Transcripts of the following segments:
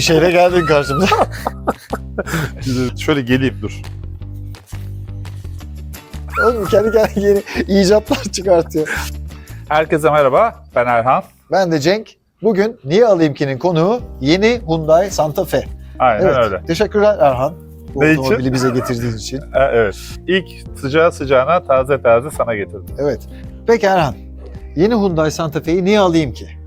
bir şeyle geldin karşımıza. Şöyle geleyim dur. Oğlum kendi kendine yeni icatlar çıkartıyor. Herkese merhaba. Ben Erhan. Ben de Cenk. Bugün Niye Alayım Ki'nin konuğu yeni Hyundai Santa Fe. Aynen Evet. öyle. Teşekkürler Erhan. Bu Ne için? bize getirdiğin için. E, Evet. İlk sıcağı sıcağına taze taze sana getirdim. Evet. Peki Erhan. Yeni Hyundai Santa Fe'yi niye alayım ki?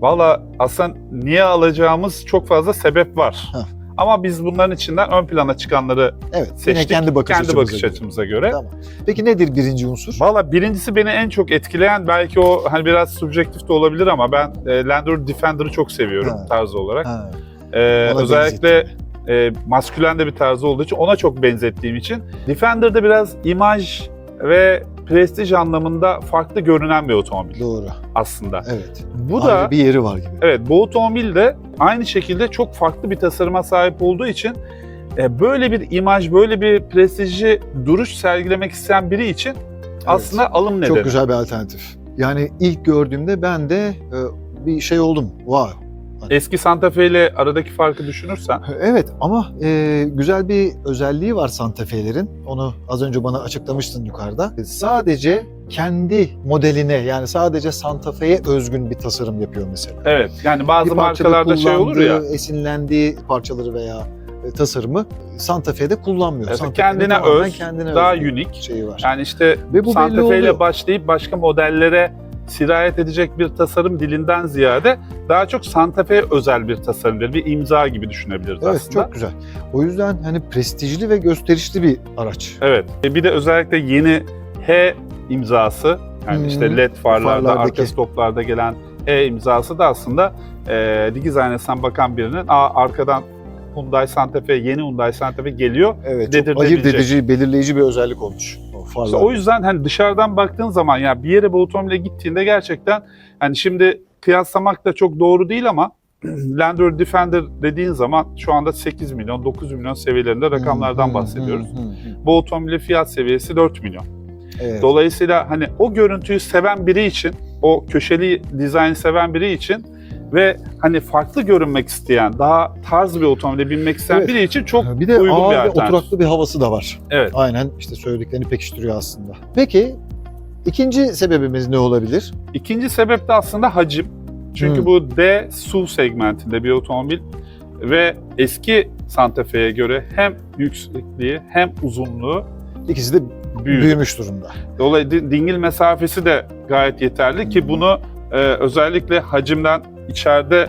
Valla aslında niye alacağımız çok fazla sebep var. Heh. Ama biz bunların içinden ön plana çıkanları Evet. Yine seçtik. kendi bakış kendi açımıza bakış göre. açımıza göre. Tamam. Peki nedir birinci unsur? Valla birincisi beni en çok etkileyen belki o hani biraz subjektif de olabilir ama ben e, Land Rover Defender'ı çok seviyorum Ha. tarz olarak. Ha, Ee, ona özellikle e, maskülen de bir tarzı olduğu için ona çok benzettiğim için. Defender'da biraz imaj ve prestij anlamında farklı görünen bir otomobil doğru. aslında. Evet. Bu Ayrı da bir yeri var gibi. evet bu otomobil de aynı şekilde çok farklı bir tasarıma sahip olduğu için e, böyle bir imaj, böyle bir prestijli duruş sergilemek isteyen biri için aslında alım nedeni. Çok güzel bir alternatif. Yani ilk gördüğümde ben de e, bir şey oldum. Wow. Eski Santa Fe ile aradaki farkı düşünürsen Evet ama e, güzel bir özelliği var Santa Fe'lerin. Onu az önce bana açıklamıştın yukarıda. Sadece kendi modeline yani sadece Santa Fe'ye özgün bir tasarım yapıyor mesela. evet yani bazı Bir markalarda şey olur ya esinlendiği parçaları veya e, tasarımı Santa Fe'de kullanmıyor. Evet, Santa kendine öz, kendine daha unik. şeyi var. Yani işte Ve bu Santa Fe ile başlayıp başka modellere sirayet edecek bir tasarım dilinden ziyade daha çok Santa Fe özel bir tasarımdır. Bir imza gibi düşünebiliriz Evet aslında. çok güzel. O yüzden hani prestijli ve gösterişli bir araç. Evet. E, Bir de özellikle yeni H imzası yani Hmm, işte led farlarda, farlardaki. arka stoplarda gelen H imzası da aslında e, dikiz aynasından bakan birinin Aa, arkadan Hyundai Santa Fe, yeni Hyundai Santa Fe geliyor. Evet çok ayırt edici, belirleyici bir özellik olmuş. O farlar. İşte o yüzden hani dışarıdan baktığın zaman ya bir yere bu otomobile gittiğinde gerçekten hani şimdi kıyaslamak da çok doğru değil ama Land Rover Defender dediğin zaman şu anda 8 milyon, 9 milyon seviyelerinde rakamlardan bahsediyoruz. Bu otomobilin fiyat seviyesi 4 milyon. Evet. Dolayısıyla hani o görüntüyü seven biri için, o köşeli dizayn seven biri için ve hani farklı görünmek isteyen, daha tarz bir otomobile binmek isteyen Evet. biri için çok bir de uygun ağır bir ve alternatif. oturaklı bir havası da var. Evet. Aynen işte söylediklerini pekiştiriyor aslında. Peki ikinci sebebimiz ne olabilir? İkinci sebep de aslında hacim. Çünkü Hmm. bu D SUV segmentinde bir otomobil ve eski Santa Fe'ye göre hem yüksekliği hem uzunluğu İkisi de büyük. büyümüş durumda. Dolayısıyla dingil mesafesi de gayet yeterli ki Hmm. bunu e, özellikle hacimden içeride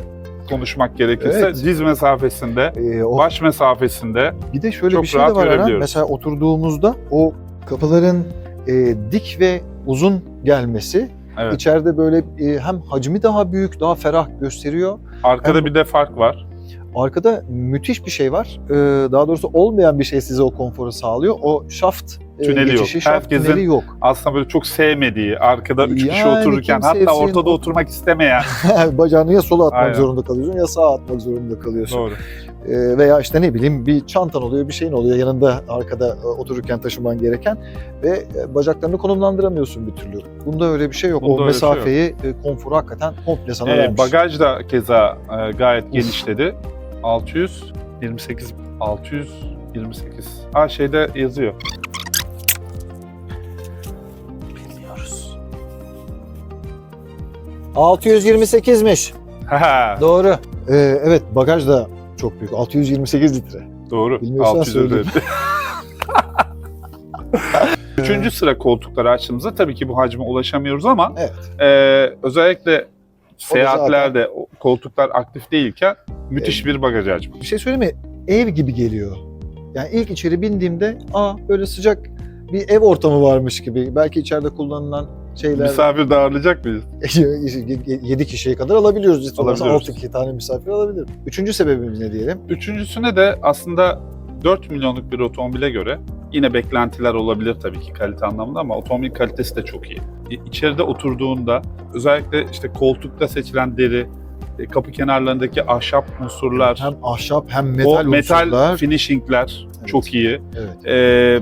konuşmak gerekirse Evet. diz mesafesinde, Ee, o, baş mesafesinde bir de şöyle bir şey de var Eren. Mesela oturduğumuzda o kapıların e, dik ve uzun gelmesi evet. içeride böyle e, hem hacmi daha büyük, daha ferah gösteriyor. arkada hem- bir de fark var. Arkada müthiş bir şey var. Ee, daha doğrusu olmayan bir şey size o konforu sağlıyor. O şaft e, Tüneli yok. geçişi, şaft Herkesin tüneli yok. Aslında böyle çok sevmediği, arkada üç kişi Yani otururken kim hatta sevsin, ortada oturmak istemeyen. Bacağını ya sola atmak Aynen. zorunda kalıyorsun ya sağa atmak zorunda kalıyorsun. Doğru. Ee, veya işte ne bileyim bir çantan oluyor, bir şeyin oluyor yanında arkada e, otururken taşıman gereken ve e, bacaklarını konumlandıramıyorsun bir türlü. Bunda öyle bir şey yok. Bunda o bir şey mesafeyi, e, konforu hakikaten komple sana Ee, vermiş. bagaj da keza gayet genişledi. 628 628. Ha şeyde yazıyor. Bilmiyoruz. 628'miş. Ha, Doğru. Ee, evet bagaj da çok büyük. 628 litre. doğru. Bilmiyorsan 600 söyleyeyim. ödedi. Üçüncü sıra koltukları açtığımızda tabii ki bu hacme ulaşamıyoruz ama Evet. e, özellikle seyahatlerde o koltuklar aktif değilken müthiş bir bagaj hacmi. Bir şey söyleyeyim mi? Ev gibi geliyor. Yani ilk içeri bindiğimde aa böyle sıcak bir ev ortamı varmış gibi. Belki içeride kullanılan şeyler Misafir de ağırlayacak mıyız? 7 kişiye kadar alabiliyoruz. Ciddi olmasa Alabiliyoruz. 6 tane misafir alabilir. Üçüncü sebebimiz ne diyelim? Üçüncüsüne de aslında 4 milyonluk bir otomobile göre yine beklentiler olabilir tabii ki kalite anlamında ama otomobil kalitesi de çok iyi. İçeride oturduğunda özellikle işte koltukta seçilen deri, e, kapı kenarlarındaki ahşap unsurlar, Hem ahşap hem metal o metal unsurlar. finishingler Evet. çok iyi. Evet. E,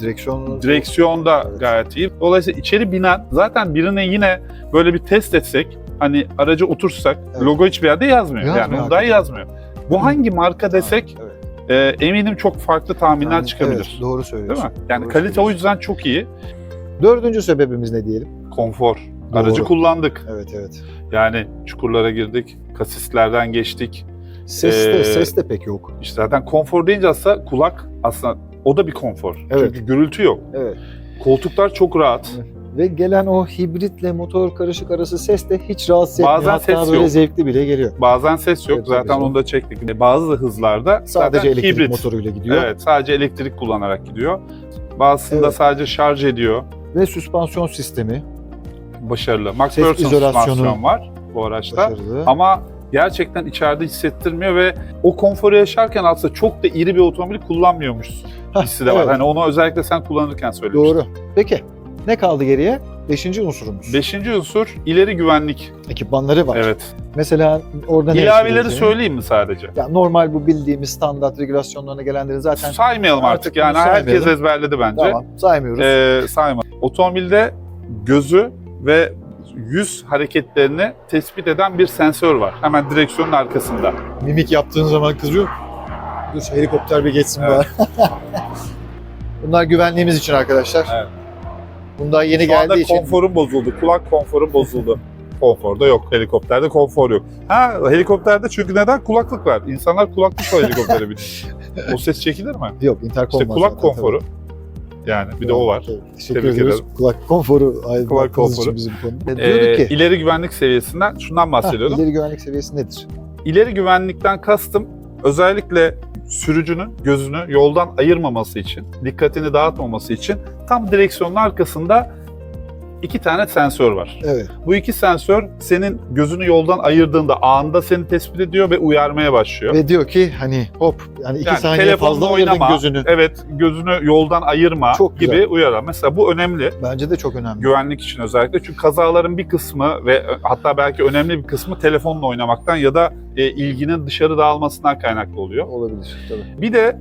Direksiyon direksiyon da Evet. gayet iyi. Dolayısıyla içeri binen zaten birine yine böyle bir test etsek hani araca otursak Evet. logo hiçbir yerde yazmıyor. Yazmıyor yani Hyundai yazmıyor. Bu hangi marka desek Evet. e, eminim çok farklı tahminler Yani çıkabilir. evet, doğru Değil söylüyorsun. mi? Yani Doğru kalite o yüzden çok iyi. Dördüncü sebebimiz ne diyelim? Konfor. Doğru. Aracı kullandık. Evet evet. Yani çukurlara girdik, kasislerden geçtik. Ses de, Ee, ses de pek yok. İşte zaten konfor deyince aslında kulak aslında o da bir konfor. Evet. Çünkü gürültü yok. Evet. Koltuklar çok rahat. Ve gelen o hibritle motor karışık arası ses de hiç rahatsız etmiyor. Bazen Hatta ses böyle yok. zevkli bile geliyor. Bazen ses yok. Evet, zaten canım. onu da çektik. E, Bazı hızlarda Sadece zaten elektrik hibrit. motoruyla gidiyor. Evet, sadece elektrik kullanarak gidiyor. Bazısında Evet. sadece şarj ediyor. Ve süspansiyon sistemi Başarılı. Max Verstappen süspansiyon var bu araçta. başarılı. Ama gerçekten içeride hissettirmiyor ve o konforu yaşarken aslında çok da iri bir otomobil kullanmıyormuşsun Hah, hissi de var. evet, Hani onu özellikle sen kullanırken söylemiştin. Doğru. Peki ne kaldı geriye? Beşinci unsurumuz. Beşinci unsur ileri güvenlik. Ekipmanları var. Evet. Mesela orada ne İlaveleri eşliği? söyleyeyim mi sadece? Ya normal bu bildiğimiz standart regülasyonlarına gelenlerin zaten Saymayalım Artık artık, bunu yani herkes saymayalım. ezberledi bence. tamam saymıyoruz. Ee, sayma. Otomobilde gözü ve yüz hareketlerini tespit eden bir sensör var. Hemen direksiyonun arkasında. Mimik yaptığın zaman kızıyor. Dur helikopter bir geçsin Evet. bari. Bunlar güvenliğimiz için arkadaşlar. Evet. Bundan yeni Şu anda geldiği için konforum bozuldu. Kulak konforum bozuldu. Konforda yok. Helikopterde konfor yok. Ha helikopterde çünkü neden? Kulaklık var. İnsanlar kulaklıkla helikoptere biniyor. O ses çekilir mi? yok interkom İşte var kulak zaten, konforu. Yani bir tabii. de o var. Evet, Teşekkür Tebrik ediyoruz. ederim. Kulak konforu aydınlattığınız konforu. için bizim konuda. Ee, Diyorduk ki ileri güvenlik seviyesinden şundan bahsediyordum. ileri güvenlik seviyesi nedir? İleri güvenlikten kastım özellikle sürücünün gözünü yoldan ayırmaması için, dikkatini dağıtmaması için tam direksiyonun arkasında iki tane sensör var. Evet. Bu iki sensör senin gözünü yoldan ayırdığında anında seni tespit ediyor ve uyarmaya başlıyor. Ve diyor ki hani hop yani iki Yani saniye fazla oynama. gözünü. Evet, gözünü yoldan ayırma Çok gibi uyarı. Mesela bu önemli. Bence de çok önemli. Güvenlik için özellikle. Çünkü kazaların bir kısmı ve hatta belki önemli bir kısmı telefonla oynamaktan ya da e, ilginin dışarı dağılmasından kaynaklı oluyor. Olabilir tabii. Bir de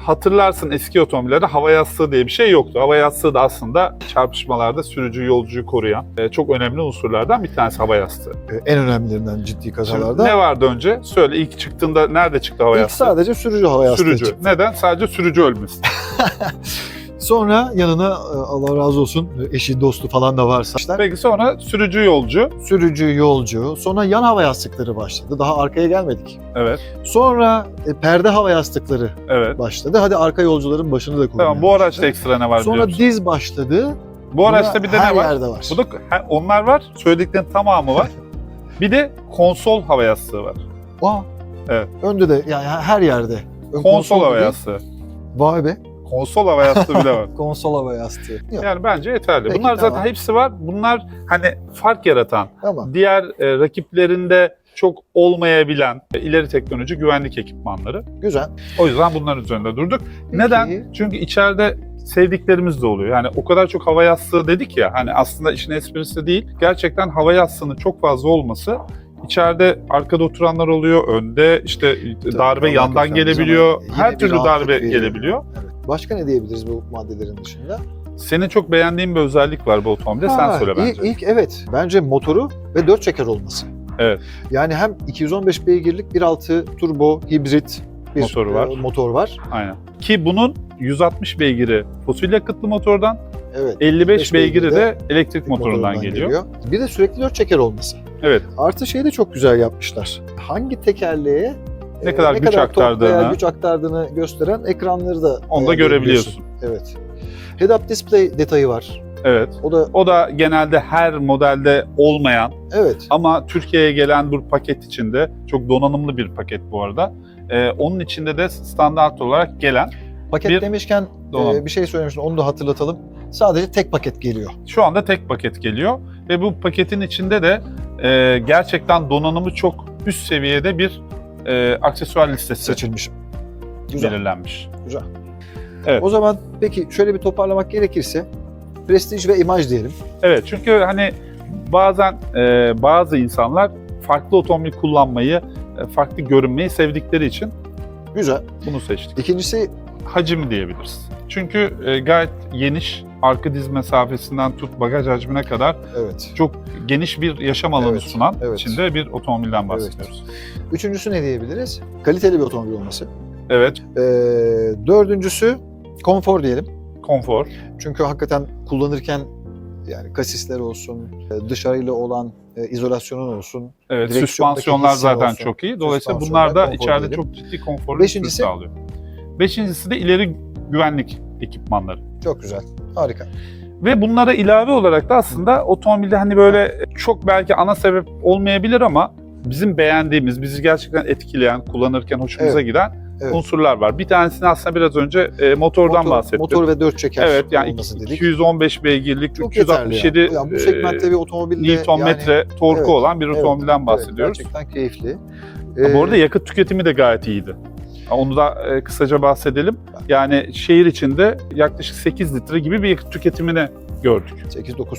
hatırlarsın eski otomobillerde hava yastığı diye bir şey yoktu. Hava yastığı da aslında çarpışmalarda sürücü yolcuyu koruyan e, çok önemli unsurlardan bir tanesi hava yastığı. Ee, En önemlilerinden ciddi kazalarda. ne vardı önce? Söyle ilk çıktığında nerede çıktı hava İlk yastığı? sadece sürücü hava yastığı Sürücü. çıktı. Neden? Sadece sürücü ölmesin. Sonra yanına e, Allah razı olsun eşi dostu falan da varsa işte Peki sonra sürücü yolcu. sürücü yolcu sonra yan hava yastıkları başladı. Daha arkaya gelmedik. Evet, Sonra e, perde hava yastıkları evet. başladı. Hadi arka yolcuların başını da koymaya Tamam bu araçta ekstra ne var Sonra diz başladı. Bu araçta bir de her ne var? yerde var. Bu da onlar var. Söylediklerin tamamı var. bir de konsol hava yastığı var. Aa, Evet. Önde de yani her yerde. Ön Konsol hava değil. yastığı. Vay be. Konsol hava yastığı bile var. Konsol hava yastığı. Yok, Yani bence yeterli. Peki, Bunlar zaten tamam. hepsi var. Bunlar hani fark yaratan, Tamam. diğer e, rakiplerinde çok olmayabilen e, ileri teknoloji güvenlik ekipmanları. Güzel. O yüzden bunların üzerinde durduk. Neden? Çünkü içeride sevdiklerimiz de oluyor. Yani o kadar çok hava yastığı dedik ya hani aslında işin esprisi değil. Gerçekten hava yastığının çok fazla olması içeride arkada oturanlar oluyor, önde işte darbe Allah yandan gelebiliyor. Her türlü darbe veriyor. gelebiliyor. Evet. Başka ne diyebiliriz bu maddelerin dışında? Senin çok beğendiğin bir özellik var bu otomobilde. Sen söyle ilk- bence. İlk, evet. Bence motoru ve dört çeker olması. Evet. Yani hem 215 beygirlik 1.6 turbo hibrit bir Motoru var. e, motor var. Aynen. Ki bunun 160 beygiri fosil yakıtlı motordan, Evet. 55 beygiri beygiri de elektrik motorundan geliyor. Bir de sürekli dört çeker olması. Evet. Artı şeyi de çok güzel yapmışlar. Hangi tekerleğe Ne e, kadar güç tork veya aktardığını. güç aktardığını gösteren ekranları da Onu da ayarlayabiliyorsun. görebiliyorsun. Evet. Head-up display detayı var. Evet. O da O da genelde her modelde olmayan evet. ama Türkiye'ye gelen bu paket içinde çok donanımlı bir paket bu arada. Ee, onun içinde de standart olarak gelen Paket Bir- demişken e, bir şey söylemiştim onu da hatırlatalım. Sadece tek paket geliyor. şu anda tek paket geliyor ve bu paketin içinde de e, gerçekten donanımı çok üst seviyede bir e, aksesuar listesi Seçilmiş. Güzel. belirlenmiş. Güzel. Evet. O zaman peki şöyle bir toparlamak gerekirse prestij ve imaj diyelim. Evet çünkü hani bazen e, bazı insanlar farklı otomobil kullanmayı, e, farklı görünmeyi sevdikleri için Güzel. bunu seçtik. İkincisi Hacim diyebiliriz. Çünkü e, gayet geniş arka diz mesafesinden tut bagaj hacmine kadar Evet. çok geniş bir yaşam alanı Evet, sunan evet. içinde bir otomobilden bahsediyoruz. Üçüncüsü ne diyebiliriz? Kaliteli bir otomobil olması. Evet, Ee, dördüncüsü konfor diyelim. konfor. Çünkü hakikaten kullanırken yani kasisler olsun, e, dışarıyla olan e, izolasyonun olsun. Evet, süspansiyonlar zaten olsun. çok iyi. Dolayısıyla bunlar da içeride diyelim. çok ciddi konforlu Beşincisi? sağlıyor. Beşincisi de ileri güvenlik ekipmanları. Çok güzel. Harika. Ve bunlara ilave olarak da aslında otomobilde hani böyle çok belki ana sebep olmayabilir ama bizim beğendiğimiz, bizi gerçekten etkileyen, kullanırken hoşumuza Evet. giden Evet. unsurlar var. Bir tanesini aslında biraz önce e, motordan Motor- bahsettim. Motor ve dört çeker evet yani olması dedik. 215 beygirlik, Çok yeterli 367 yani. Yani bu segmentte bir otomobilde Newton metre torku evet, olan bir evet, otomobilden bahsediyoruz. Evet, gerçekten keyifli. Ee, Bu arada yakıt tüketimi de gayet iyiydi. Onu da e, kısaca bahsedelim. Yani şehir içinde yaklaşık 8 litre gibi bir yakıt tüketimini gördük. 8-9.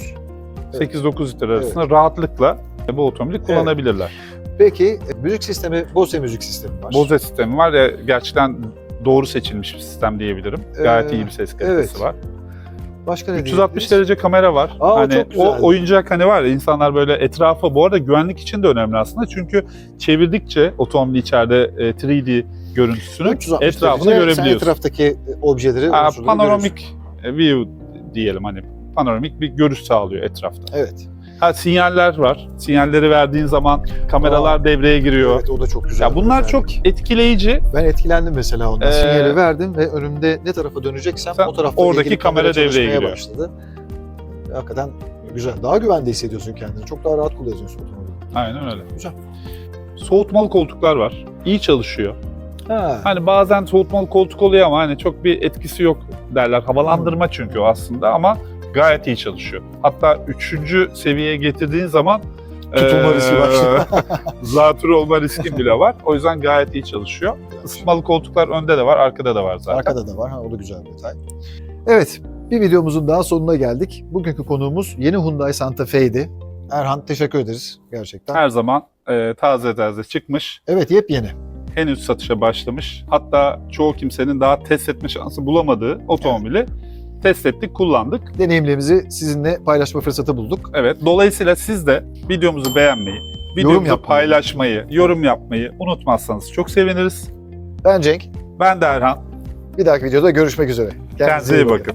Evet. 8-9 litre arasında rahatlıkla e, bu otomobili kullanabilirler. Peki e, müzik sistemi Bose müzik sistemi var. Bose sistemi var ya gerçekten doğru seçilmiş bir sistem diyebilirim. Gayet Ee, iyi bir ses kalitesi evet. var. Başka ne 360 diyebiliriz? derece kamera var. Aa, hani çok güzel. o oyuncak hani var ya insanlar böyle etrafa bu arada güvenlik için de önemli aslında. Çünkü çevirdikçe otomobil içeride e, 3D görüntüsünü 360 etrafını derece, görebiliyorsun. Etraftaki objeleri, Aa, panoramik e, view diyelim hani panoramik bir görüş sağlıyor etrafta. görüyorsun. Evet. Ha sinyaller var. Sinyalleri verdiğin zaman kameralar Aa, devreye giriyor. Evet o da çok güzel. ya bunlar özellik. çok etkileyici. Ben etkilendim mesela ondan. Ee, Sinyali verdim ve önümde ne tarafa döneceksem o tarafta oradaki ilgili kamera devreye giriyor. başladı. Hakikaten güzel. Daha güvende hissediyorsun kendini. Çok daha rahat kullanıyorsun otomobili. Aynen öyle. Güzel. Soğutmalı koltuklar var. İyi çalışıyor. Ha. Hani bazen soğutmalı koltuk oluyor ama hani çok bir etkisi yok derler. Havalandırma çünkü o aslında ama gayet iyi çalışıyor. Hatta üçüncü seviyeye getirdiğin zaman Tutulma eee, riski var. zatürre olma riskin bile var. O yüzden gayet iyi çalışıyor. Isıtmalı koltuklar önde de var, arkada da var zaten. Arkada da var. Ha, o da güzel bir detay. Evet. Bir videomuzun daha sonuna geldik. Bugünkü konuğumuz yeni Hyundai Santa Fe'ydi. Erhan teşekkür ederiz gerçekten. Her zaman eee, taze taze çıkmış. Evet yepyeni. Henüz satışa başlamış. Hatta çoğu kimsenin daha test etme şansı bulamadığı otomobili test ettik, kullandık. Deneyimlerimizi sizinle paylaşma fırsatı bulduk. Evet. Dolayısıyla siz de videomuzu beğenmeyi, videomuzu yapmayı. paylaşmayı, yorum yapmayı unutmazsanız çok seviniriz. Ben Cenk. Ben de Erhan. Bir dahaki videoda görüşmek üzere. Kendinize iyi bakın.